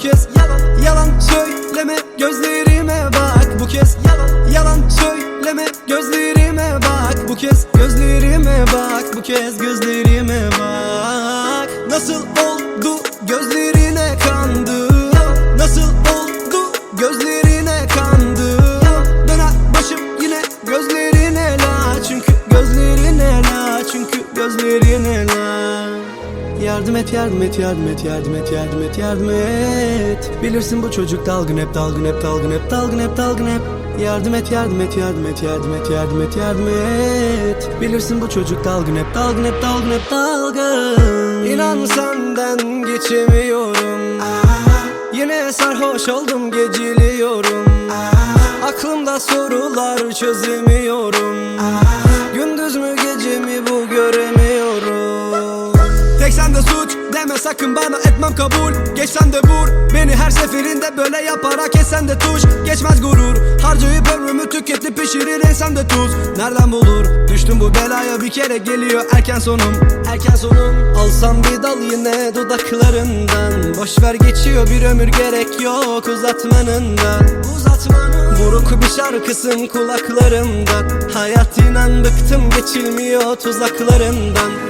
kez yalan yalan söyleme gözlerime bak. Bu kez yalan yalan söyleme gözlerime bak. Bu kez gözlerime bak Bu kez gözlerime bak. Nasıl oldu gözlerine kandım Nasıl oldu gözlerine Yardım et yardım et yardım et yardım et yardım et yardım et Bilirsin bu çocuk dalgın hep dalgın hep dalgın hep dalgın hep dalgın hep Yardım et yardım et yardım et yardım et yardım et yardım et Bilirsin bu çocuk dalgın hep dalgın hep dalgın hep dalgın İnan senden geçemiyorum Yine sarhoş oldum geciliyorum Aklımda sorular çözemiyorum Gündüz mü Tek sende suç deme sakın bana etmem kabul. Geç sen de vur beni her seferinde böyle yaparak esen de tuş. Geçmez gurur harcayıp ömrümü tüketip pişirir insan de tuz. Nereden bulur? Düştüm bu belaya bir kere geliyor erken sonum. Erken sonum. Alsam bir dal yine dudaklarından. Boş ver geçiyor bir ömür gerek yok uzatmanından. Uzatmanın. Buruk bir şarkısın kulaklarımda Hayat inan bıktım geçilmiyor tuzaklarından